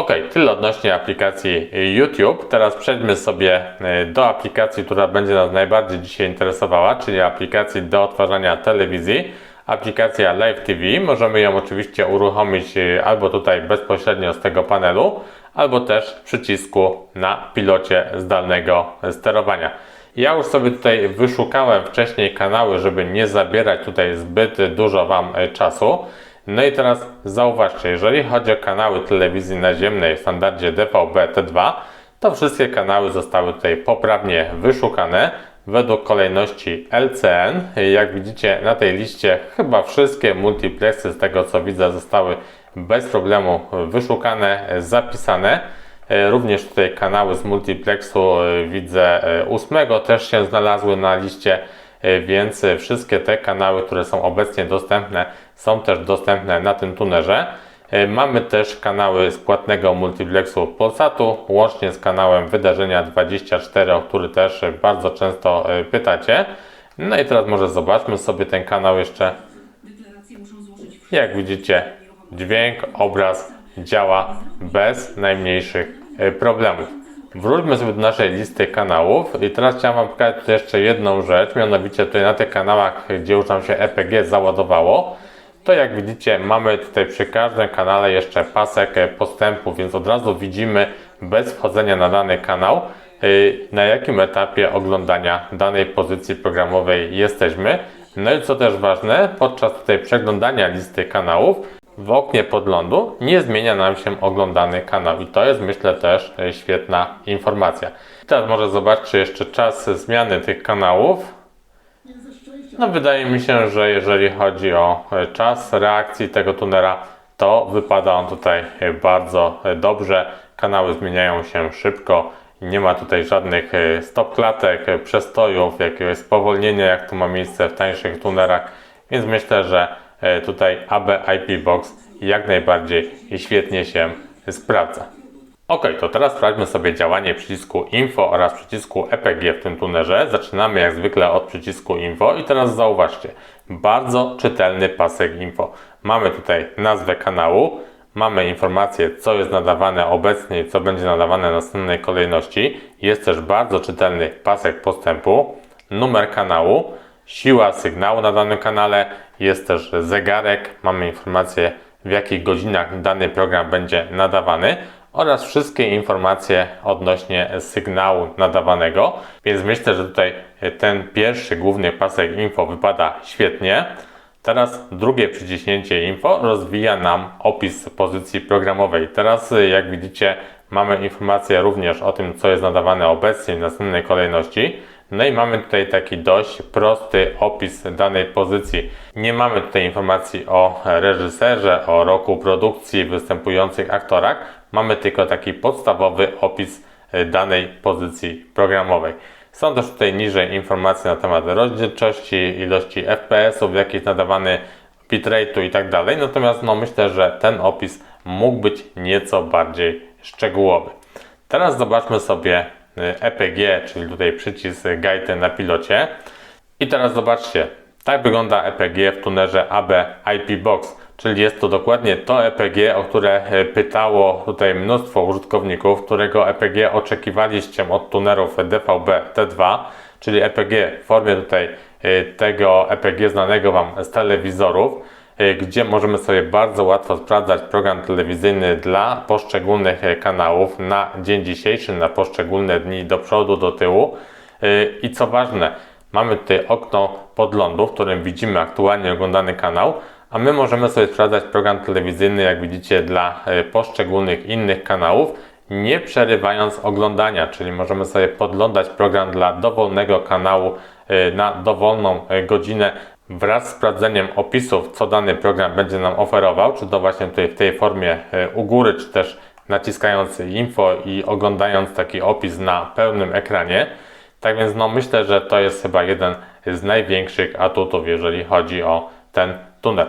Ok, tyle odnośnie aplikacji YouTube. Teraz przejdźmy sobie e, do aplikacji, która będzie nas najbardziej dzisiaj interesowała, czyli aplikacji do odtwarzania telewizji. Aplikacja Live TV. Możemy ją oczywiście uruchomić e, albo tutaj bezpośrednio z tego panelu, albo też w przycisku na pilocie zdalnego sterowania. Ja już sobie tutaj wyszukałem wcześniej kanały, żeby nie zabierać tutaj zbyt dużo Wam e, czasu. No i teraz zauważcie, jeżeli chodzi o kanały telewizji naziemnej w standardzie DVB-T2, to wszystkie kanały zostały tutaj poprawnie wyszukane według kolejności LCN. Jak widzicie na tej liście chyba wszystkie multiplexy z tego co widzę zostały bez problemu wyszukane, zapisane. Również tutaj kanały z multiplexu widzę ósmego też się znalazły na liście E, więc wszystkie te kanały, które są obecnie dostępne, są też dostępne na tym tunerze. E, mamy też kanały z płatnego multiplexu Polsatu, łącznie z kanałem Wydarzenia 24, o który też bardzo często e, pytacie. No i teraz może zobaczmy sobie ten kanał jeszcze. Jak widzicie, dźwięk, obraz działa bez najmniejszych problemów. Wróćmy sobie do naszej listy kanałów i teraz chciałem Wam pokazać jeszcze jedną rzecz, mianowicie tutaj na tych kanałach, gdzie już nam się EPG załadowało, to jak widzicie mamy tutaj przy każdym kanale jeszcze pasek postępu, więc od razu widzimy bez wchodzenia na dany kanał, y, na jakim etapie oglądania danej pozycji programowej jesteśmy. No i co też ważne, podczas tutaj przeglądania listy kanałów w oknie podglądu nie zmienia nam się oglądany kanał i to jest myślę też e, świetna informacja. Teraz może zobaczcie jeszcze czas zmiany tych kanałów. No wydaje mi się, że jeżeli chodzi o e, czas reakcji tego tunera, to wypada on tutaj e, bardzo dobrze. Kanały zmieniają się szybko. Nie ma tutaj żadnych stop klatek, przestojów, jakiegoś spowolnienia, jak to ma miejsce w tańszych tunerach. Więc myślę, że tutaj AB IP Box jak najbardziej świetnie się sprawdza. Ok, to teraz sprawdźmy sobie działanie przycisku Info oraz przycisku EPG w tym tunerze. Zaczynamy jak zwykle od przycisku Info i teraz zauważcie, bardzo czytelny pasek Info. Mamy tutaj nazwę kanału, mamy informację, co jest nadawane obecnie i co będzie nadawane w następnej kolejności. Jest też bardzo czytelny pasek postępu, numer kanału, siła sygnału na danym kanale, jest też zegarek, mamy informację w jakich godzinach dany program będzie nadawany oraz wszystkie informacje odnośnie sygnału nadawanego. Więc myślę, że tutaj ten pierwszy główny pasek info wypada świetnie. Teraz drugie przyciśnięcie info rozwija nam opis pozycji programowej. Teraz jak widzicie mamy informację również o tym co jest nadawane obecnie w następnej kolejności. No i mamy tutaj taki dość prosty opis danej pozycji. Nie mamy tutaj informacji o reżyserze, o roku produkcji, występujących aktorach. Mamy tylko taki podstawowy opis e, danej pozycji programowej. Są też tutaj niżej informacje na temat rozdzielczości, ilości FPS-ów, jakiś nadawany bitrate'u i tak dalej. Natomiast no, myślę, że ten opis mógł być nieco bardziej szczegółowy. Teraz zobaczmy sobie EPG, czyli tutaj przycisk Guide na pilocie. I teraz zobaczcie, tak wygląda EPG w tunerze AB IP Box, czyli jest to dokładnie to EPG, o które e, pytało tutaj mnóstwo użytkowników, którego EPG oczekiwaliście od tunerów DVB T2, czyli EPG w formie tutaj e, tego EPG znanego Wam z telewizorów. E, gdzie możemy sobie bardzo łatwo sprawdzać program telewizyjny dla poszczególnych e, kanałów na dzień dzisiejszy, na poszczególne dni do przodu, do tyłu. E, I co ważne, mamy tutaj okno podglądu, w którym widzimy aktualnie oglądany kanał, a my możemy sobie sprawdzać program telewizyjny, jak widzicie, dla poszczególnych innych kanałów, nie przerywając oglądania, czyli możemy sobie podglądać program dla dowolnego kanału na dowolną godzinę wraz z sprawdzeniem opisów, co dany program będzie nam oferował, czy to właśnie tutaj w tej formie e, u góry, czy też naciskając info i oglądając taki opis na pełnym ekranie. Tak więc no myślę, że to jest chyba jeden z największych atutów, jeżeli chodzi o ten tunel.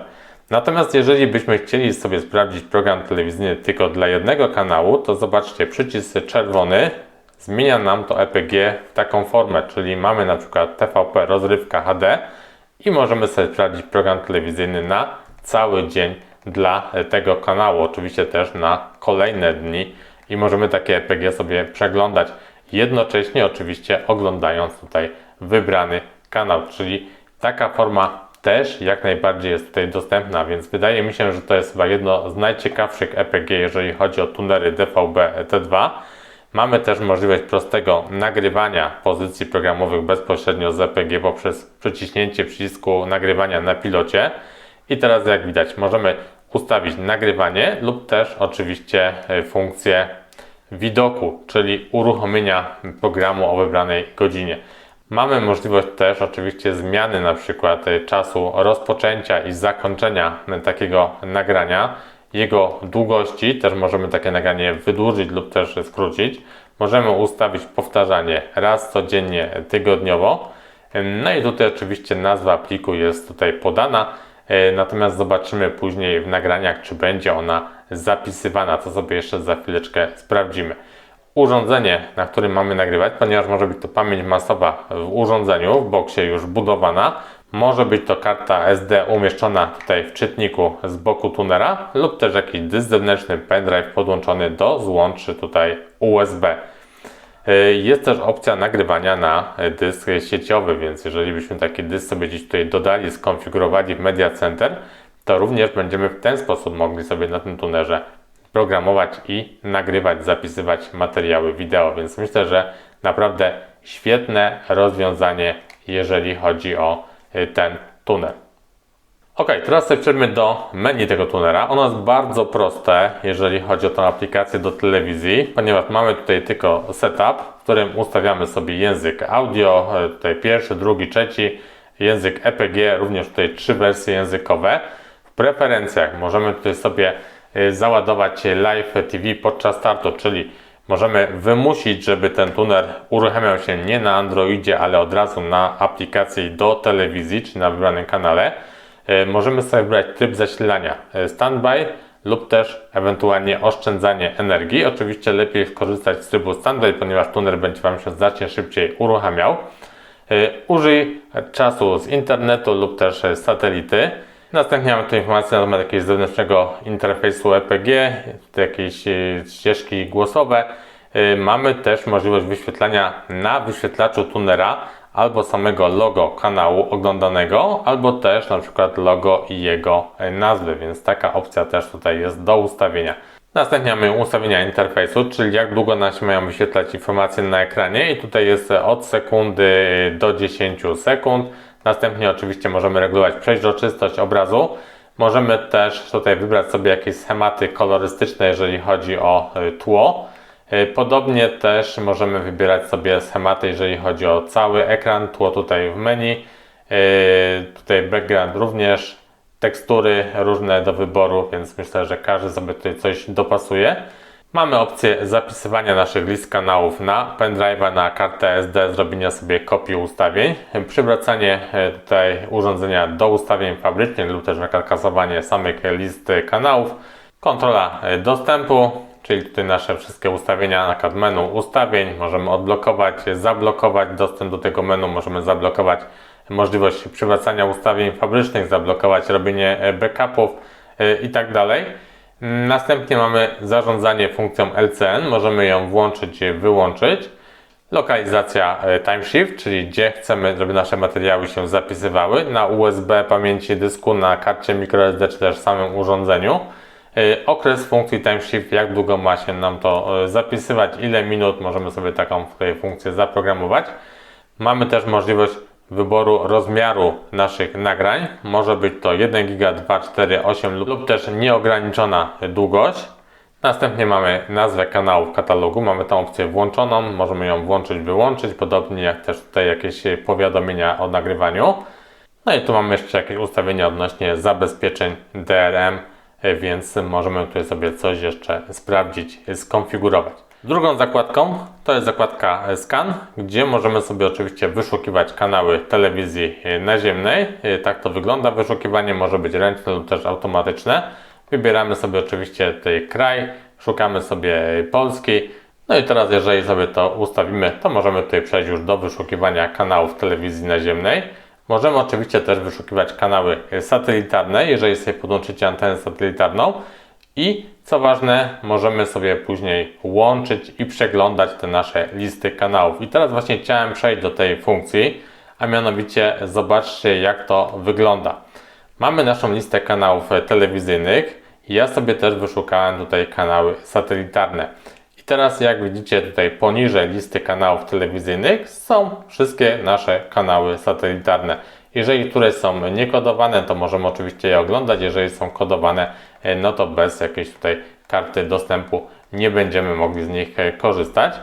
Natomiast jeżeli byśmy chcieli sobie sprawdzić program telewizyjny tylko dla jednego kanału, to zobaczcie, przycisk czerwony zmienia nam to EPG w taką formę, czyli mamy na przykład TVP rozrywka HD, i możemy sobie sprawdzić program telewizyjny na cały dzień dla tego kanału, oczywiście też na kolejne dni i możemy takie EPG sobie przeglądać, jednocześnie oczywiście oglądając tutaj wybrany kanał, czyli taka forma też jak najbardziej jest tutaj dostępna, więc wydaje mi się, że to jest chyba jedno z najciekawszych EPG, jeżeli chodzi o tunery DVB T2. Mamy też możliwość prostego nagrywania pozycji programowych bezpośrednio z EPG poprzez przyciśnięcie przycisku nagrywania na pilocie. I teraz jak widać możemy ustawić nagrywanie lub też oczywiście e, funkcję widoku, czyli uruchomienia programu o wybranej godzinie. Mamy możliwość też oczywiście zmiany na przykład e, czasu rozpoczęcia i zakończenia e, takiego nagrania, jego długości, też możemy takie nagranie wydłużyć lub też skrócić. Możemy ustawić powtarzanie raz codziennie, tygodniowo. E, No i tutaj oczywiście nazwa pliku jest tutaj podana, natomiast zobaczymy później w nagraniach, czy będzie ona zapisywana, to sobie jeszcze za chwileczkę sprawdzimy urządzenie, na którym mamy nagrywać, ponieważ może być to pamięć masowa w urządzeniu, w boksie już budowana. Może być to karta SD umieszczona tutaj w czytniku z boku tunera lub też jakiś dysk zewnętrzny pendrive podłączony do złączy tutaj USB. Y, Jest też opcja nagrywania na dysk sieciowy, więc jeżeli byśmy taki dysk sobie gdzieś tutaj dodali, skonfigurowali w Media Center, to również będziemy w ten sposób mogli sobie na tym tunerze programować i nagrywać, zapisywać materiały wideo, więc myślę, że naprawdę świetne rozwiązanie, jeżeli chodzi o ten tuner. Ok, teraz sobie przejdźmy do menu tego tunera. Ono jest bardzo proste, jeżeli chodzi o tę aplikację do telewizji, ponieważ mamy tutaj tylko setup, w którym ustawiamy sobie język audio, y, tutaj pierwszy, drugi, trzeci, język EPG, również tutaj trzy wersje językowe. W preferencjach możemy tutaj sobie y, załadować live TV podczas startu, czyli możemy wymusić, żeby ten tuner uruchamiał się nie na Androidzie, ale od razu na aplikacji do telewizji, czy na wybranym kanale. E, Możemy sobie wybrać tryb zasilania e, standby lub też ewentualnie oszczędzanie energii. Oczywiście lepiej skorzystać z trybu standby, ponieważ tuner będzie Wam się znacznie szybciej uruchamiał. E, Użyj czasu z internetu lub też satelity. Następnie mamy tu informację na temat jakiegoś zewnętrznego interfejsu EPG, jakieś e, ścieżki głosowe. E, Mamy też możliwość wyświetlania na wyświetlaczu tunera albo samego logo kanału oglądanego, albo też na przykład logo i jego nazwy, więc taka opcja też tutaj jest do ustawienia. Następnie mamy ustawienia interfejsu, czyli jak długo nam się mają wyświetlać informacje na ekranie i tutaj jest od sekundy do 10 sekund. Następnie oczywiście możemy regulować przeźroczystość obrazu. Możemy też tutaj wybrać sobie jakieś schematy kolorystyczne, jeżeli chodzi o y, tło. Y, Podobnie też możemy wybierać sobie schematy, jeżeli chodzi o cały ekran, tło tutaj w menu. Y, Tutaj background również, tekstury różne do wyboru, więc myślę, że każdy sobie tutaj coś dopasuje. Mamy opcję zapisywania naszych list kanałów na pendrive'a, na kartę SD, zrobienia sobie kopii ustawień, przywracanie e, tutaj urządzenia do ustawień fabrycznych lub też wykasowanie samych list kanałów, kontrola e, dostępu, czyli tutaj nasze wszystkie ustawienia na przykład menu ustawień, możemy odblokować, zablokować dostęp do tego menu, możemy zablokować możliwość przywracania ustawień fabrycznych, zablokować robienie e, backupów i tak dalej. Następnie mamy zarządzanie funkcją LCN, możemy ją włączyć, wyłączyć. Lokalizacja e, time shift, czyli gdzie chcemy, żeby nasze materiały się zapisywały, na USB, pamięci dysku, na karcie microSD czy też samym urządzeniu. E, Okres funkcji time shift, jak długo ma się nam to e, zapisywać, ile minut możemy sobie taką funkcję zaprogramować. Mamy też możliwość wyboru rozmiaru naszych nagrań. Może być to 1 giga, 2, 4, 8 lub- też nieograniczona długość. Następnie mamy nazwę kanału w katalogu. Mamy tą opcję włączoną. Możemy ją włączyć, wyłączyć, podobnie jak też tutaj jakieś powiadomienia o nagrywaniu. No i tu mamy jeszcze jakieś ustawienia odnośnie zabezpieczeń DRM, więc możemy tutaj sobie coś jeszcze sprawdzić, skonfigurować. Drugą zakładką to jest zakładka Scan, gdzie możemy sobie oczywiście wyszukiwać kanały telewizji e, naziemnej. E, Tak to wygląda. Wyszukiwanie może być ręczne lub też automatyczne. Wybieramy sobie oczywiście tutaj kraj, szukamy sobie Polski. No i teraz jeżeli sobie to ustawimy, to możemy tutaj przejść już do wyszukiwania kanałów telewizji naziemnej. Możemy oczywiście też wyszukiwać kanały satelitarne, jeżeli sobie podłączycie antenę satelitarną. I co ważne, możemy sobie później łączyć i przeglądać te nasze listy kanałów. I teraz właśnie chciałem przejść do tej funkcji, a mianowicie zobaczcie jak to wygląda. Mamy naszą listę kanałów telewizyjnych. Ja sobie też wyszukałem tutaj kanały satelitarne. I teraz jak widzicie tutaj poniżej listy kanałów telewizyjnych są wszystkie nasze kanały satelitarne. Jeżeli któreś są niekodowane, to możemy oczywiście je oglądać. Jeżeli są kodowane, e, no to bez jakiejś tutaj karty dostępu nie będziemy mogli z nich e, korzystać.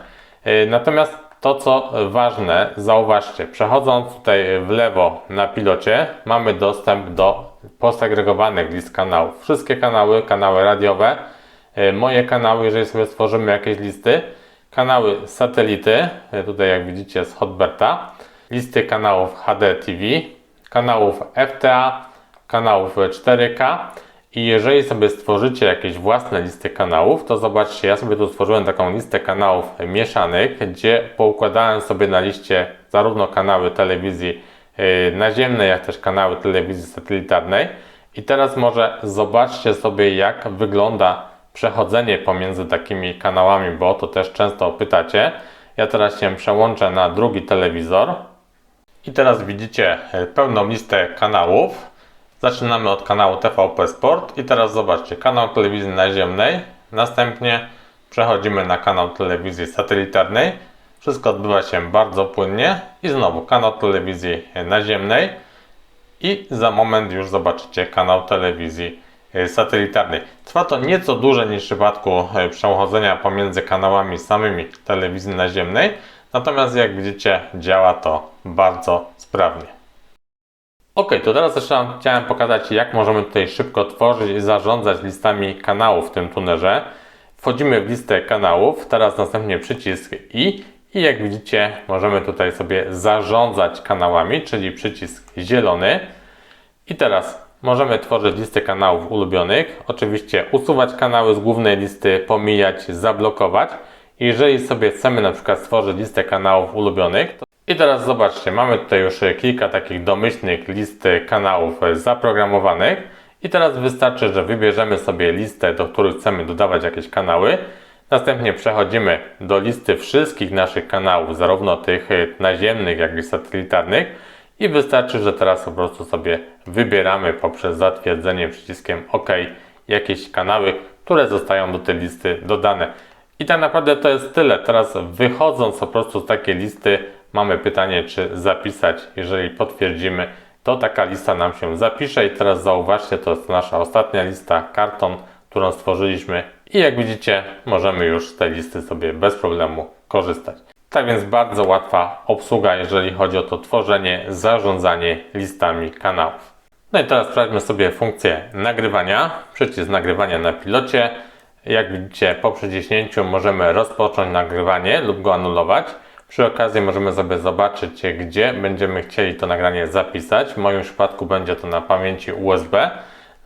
E, natomiast to co ważne, zauważcie, przechodząc tutaj w lewo na pilocie, mamy dostęp do posegregowanych list kanałów. Wszystkie kanały, kanały radiowe, moje kanały, jeżeli sobie stworzymy jakieś listy, kanały satelity, tutaj jak widzicie z Hotberta, listy kanałów HD TV, kanałów FTA, kanałów 4K i jeżeli sobie stworzycie jakieś własne listy kanałów, to zobaczcie, ja sobie tu stworzyłem taką listę kanałów mieszanych, gdzie poukładałem sobie na liście zarówno kanały telewizji yy, naziemnej, jak też kanały telewizji satelitarnej. I teraz może zobaczcie sobie, jak wygląda przechodzenie pomiędzy takimi kanałami, bo to też często pytacie. Ja teraz się przełączę na drugi telewizor. I teraz widzicie e, pełną listę kanałów. Zaczynamy od kanału TVP Sport i teraz zobaczcie, kanał telewizji naziemnej. Następnie przechodzimy na kanał telewizji satelitarnej. Wszystko odbywa się bardzo płynnie i znowu kanał telewizji naziemnej i za moment już zobaczycie kanał telewizji e, satelitarnej. Trwa to nieco dłużej niż w przypadku e, przechodzenia pomiędzy kanałami samymi telewizji naziemnej, Natomiast jak widzicie działa to bardzo sprawnie. Ok, to teraz jeszcze chciałem pokazać jak możemy tutaj szybko tworzyć i zarządzać listami kanałów w tym tunerze. Wchodzimy w listę kanałów, teraz następnie przycisk i i jak widzicie możemy tutaj sobie zarządzać kanałami, czyli przycisk zielony. I teraz możemy tworzyć listę kanałów ulubionych, oczywiście usuwać kanały z głównej listy, pomijać, zablokować. Jeżeli sobie chcemy na przykład stworzyć listę kanałów ulubionych, to... i teraz zobaczcie, mamy tutaj już kilka takich domyślnych list kanałów zaprogramowanych i teraz wystarczy, że wybierzemy sobie listę, do których chcemy dodawać jakieś kanały. Następnie przechodzimy do listy wszystkich naszych kanałów, zarówno tych naziemnych, jak i satelitarnych i wystarczy, że teraz po prostu sobie wybieramy poprzez zatwierdzenie przyciskiem OK jakieś kanały, które zostają do tej listy dodane. I tak naprawdę to jest tyle. Teraz wychodząc po prostu z takiej listy, mamy pytanie, czy zapisać. Jeżeli potwierdzimy, to taka lista nam się zapisze. I teraz zauważcie, to jest nasza ostatnia lista, karton, którą stworzyliśmy. I jak widzicie, możemy już z tej listy sobie bez problemu korzystać. Tak więc bardzo łatwa obsługa, jeżeli chodzi o to tworzenie, zarządzanie listami kanałów. No i teraz sprawdźmy sobie funkcję nagrywania. Przycisk nagrywania na pilocie. Jak widzicie, po przyciśnięciu możemy rozpocząć nagrywanie lub go anulować. Przy okazji możemy sobie zobaczyć, gdzie będziemy chcieli to nagranie zapisać. W moim przypadku będzie to na pamięci USB.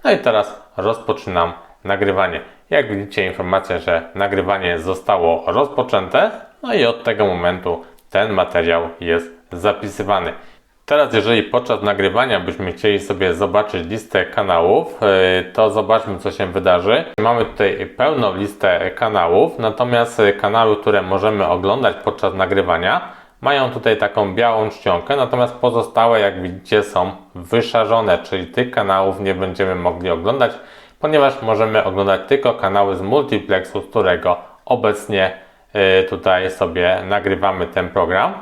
No i teraz rozpoczynam nagrywanie. Jak widzicie, informacja, że nagrywanie zostało rozpoczęte. No i od tego momentu ten materiał jest zapisywany. Teraz, jeżeli podczas nagrywania byśmy chcieli sobie zobaczyć listę kanałów, e, to zobaczmy, co się wydarzy. Mamy tutaj pełną listę kanałów, natomiast kanały, które możemy oglądać podczas nagrywania, mają tutaj taką białą czcionkę, natomiast pozostałe, jak widzicie, są wyszarzone, czyli tych kanałów nie będziemy mogli oglądać, ponieważ możemy oglądać tylko kanały z multiplexu, z którego obecnie e, tutaj sobie nagrywamy ten program.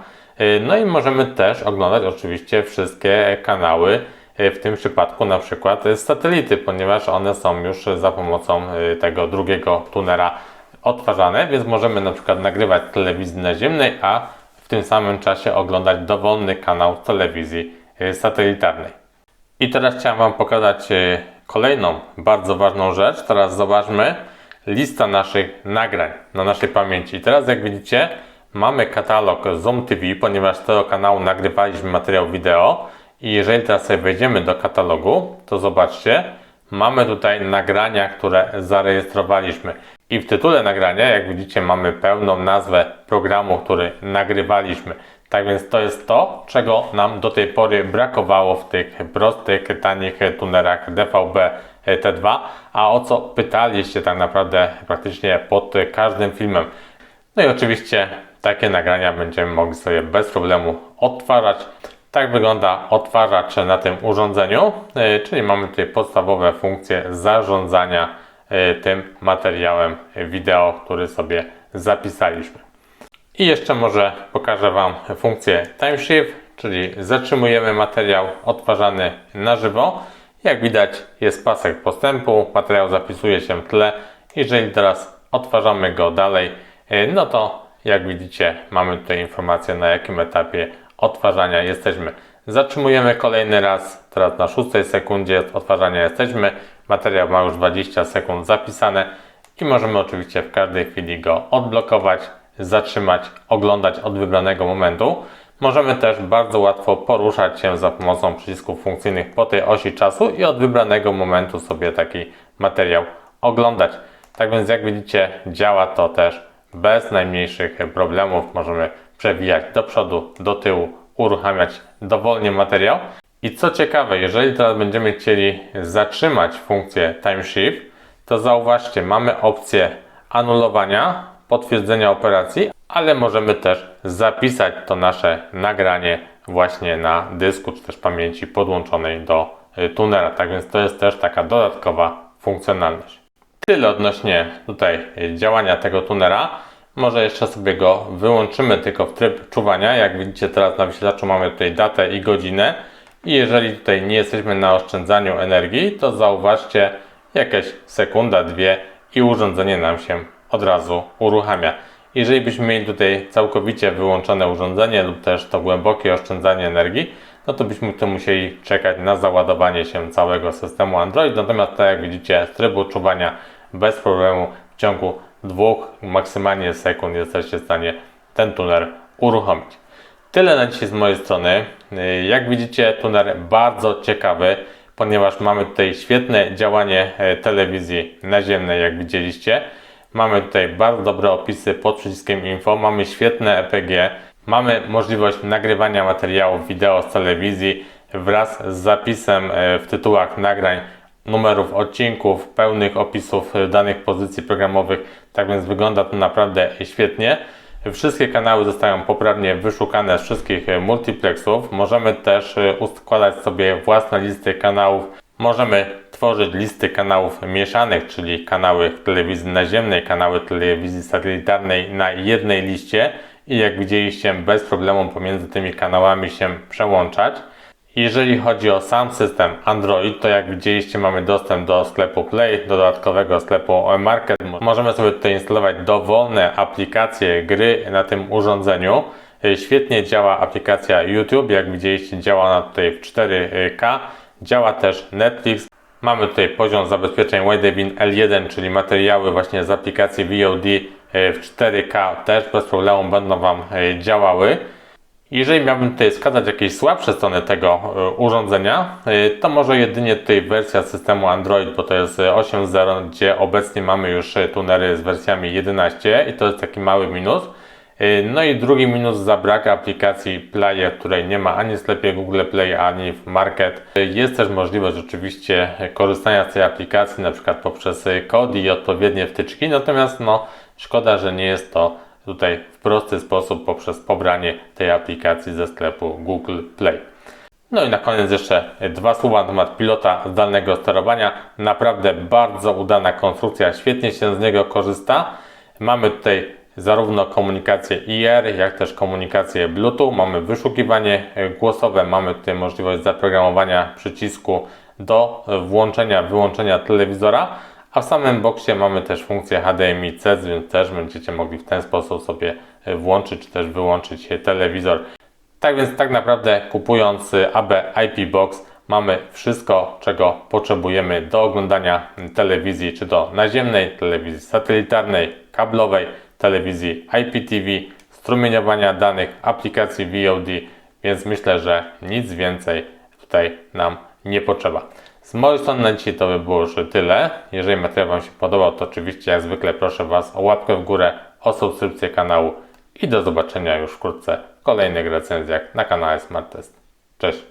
E, no i możemy też oglądać oczywiście wszystkie kanały, e, w tym przypadku na przykład satelity, ponieważ one są już za pomocą e, tego drugiego tunera odtwarzane, więc możemy na przykład nagrywać telewizji naziemnej, a w tym samym czasie oglądać dowolny kanał telewizji satelitarnej. I teraz chciałem Wam pokazać kolejną bardzo ważną rzecz. Teraz zobaczmy lista naszych nagrań na naszej pamięci. I teraz jak widzicie, Mamy katalog Zoom TV, ponieważ z tego kanału nagrywaliśmy materiał wideo i jeżeli teraz sobie wejdziemy do katalogu, to zobaczcie, mamy tutaj nagrania, które zarejestrowaliśmy. I w tytule nagrania, jak widzicie, mamy pełną nazwę programu, który nagrywaliśmy. Tak więc to jest to, czego nam do tej pory brakowało w tych prostych, tanich tunerach DVB T2, a o co pytaliście tak naprawdę praktycznie pod każdym filmem. No i oczywiście takie nagrania będziemy mogli sobie bez problemu odtwarzać. Tak wygląda odtwarzacz na tym urządzeniu, e, czyli mamy tutaj podstawowe funkcje zarządzania e, tym materiałem wideo, który sobie zapisaliśmy. I jeszcze może pokażę Wam funkcję Time Shift, czyli zatrzymujemy materiał odtwarzany na żywo. Jak widać jest pasek postępu, materiał zapisuje się w tle. Jeżeli teraz odtwarzamy go dalej, e, no to jak widzicie mamy tutaj informację na jakim etapie odtwarzania jesteśmy. Zatrzymujemy kolejny raz, teraz na 6 sekundzie odtwarzania jesteśmy. Materiał ma już 20 sekund zapisane i możemy oczywiście w każdej chwili go odblokować, zatrzymać, oglądać od wybranego momentu. Możemy też bardzo łatwo poruszać się za pomocą przycisków funkcyjnych po tej osi czasu i od wybranego momentu sobie taki materiał oglądać. Tak więc jak widzicie działa to też bez najmniejszych problemów. Możemy przewijać do przodu, do tyłu, uruchamiać dowolnie materiał. I co ciekawe, jeżeli teraz będziemy chcieli zatrzymać funkcję Time Shift, to zauważcie, mamy opcję anulowania, potwierdzenia operacji, ale możemy też zapisać to nasze nagranie właśnie na dysku czy też pamięci podłączonej do y, tunera. Tak więc to jest też taka dodatkowa funkcjonalność. Tyle odnośnie tutaj działania tego tunera. Może jeszcze sobie go wyłączymy tylko w tryb czuwania. Jak widzicie teraz na wyświetlaczu mamy tutaj datę i godzinę. I jeżeli tutaj nie jesteśmy na oszczędzaniu energii, to zauważcie jakieś sekunda, dwie i urządzenie nam się od razu uruchamia. Jeżeli byśmy mieli tutaj całkowicie wyłączone urządzenie lub też to głębokie oszczędzanie energii, no to byśmy tu musieli czekać na załadowanie się całego systemu Android. Natomiast tak jak widzicie, z trybu czuwania bez problemu w ciągu dwóch, maksymalnie sekund jesteście w stanie ten tuner uruchomić. Tyle na dzisiaj z mojej strony. Jak widzicie, tuner bardzo ciekawy, ponieważ mamy tutaj świetne działanie e, telewizji naziemnej, jak widzieliście. Mamy tutaj bardzo dobre opisy pod przyciskiem info, mamy świetne EPG, mamy możliwość nagrywania materiałów wideo z telewizji wraz z zapisem e, w tytułach nagrań numerów odcinków, pełnych opisów danych pozycji programowych, tak więc wygląda to naprawdę świetnie. Wszystkie kanały zostają poprawnie wyszukane z wszystkich multiplexów. Możemy też układać sobie własne listy kanałów. Możemy tworzyć listy kanałów mieszanych, czyli kanały telewizji naziemnej, kanały telewizji satelitarnej na jednej liście i jak widzieliście bez problemu pomiędzy tymi kanałami się przełączać. Jeżeli chodzi o sam system Android, to jak widzieliście mamy dostęp do sklepu Play, do dodatkowego sklepu Market. Możemy sobie tutaj instalować dowolne aplikacje, gry na tym urządzeniu. Świetnie działa aplikacja YouTube, jak widzieliście działa ona tutaj w 4K. Działa też Netflix. Mamy tutaj poziom zabezpieczeń Widevin L1, czyli materiały właśnie z aplikacji VOD w 4K też bez problemu będą Wam działały. Jeżeli miałbym tutaj wskazać jakieś słabsze strony tego e, urządzenia, e, to może jedynie tutaj wersja systemu Android, bo to jest 8.0, gdzie obecnie mamy już tunery z wersjami 11 i to jest taki mały minus. E, no i drugi minus za brak aplikacji Play, której nie ma ani w sklepie Google Play, ani w Market. Jest też możliwość oczywiście korzystania z tej aplikacji, na przykład poprzez kody i odpowiednie wtyczki, natomiast no, szkoda, że nie jest to tutaj w prosty sposób poprzez pobranie tej aplikacji ze sklepu Google Play. No i na koniec jeszcze dwa słowa na temat pilota zdalnego sterowania. Naprawdę bardzo udana konstrukcja, świetnie się z niego korzysta. Mamy tutaj zarówno komunikację IR, jak też komunikację Bluetooth. Mamy wyszukiwanie głosowe, mamy tutaj możliwość zaprogramowania przycisku do włączenia, wyłączenia telewizora a w samym boksie mamy też funkcję HDMI-C, więc też będziecie mogli w ten sposób sobie e, włączyć czy też wyłączyć telewizor. Tak więc tak naprawdę kupując e, AB IP Box mamy wszystko, czego potrzebujemy do oglądania telewizji, czy to naziemnej, telewizji satelitarnej, kablowej, telewizji IPTV, strumieniowania danych, aplikacji VOD, więc myślę, że nic więcej tutaj nam nie potrzeba. Z mojej strony na dzisiaj to by było już tyle. Jeżeli materiał Wam się podobał, to oczywiście jak zwykle proszę Was o łapkę w górę, o subskrypcję kanału i do zobaczenia już wkrótce w kolejnych recenzjach na kanale Smart Test. Cześć!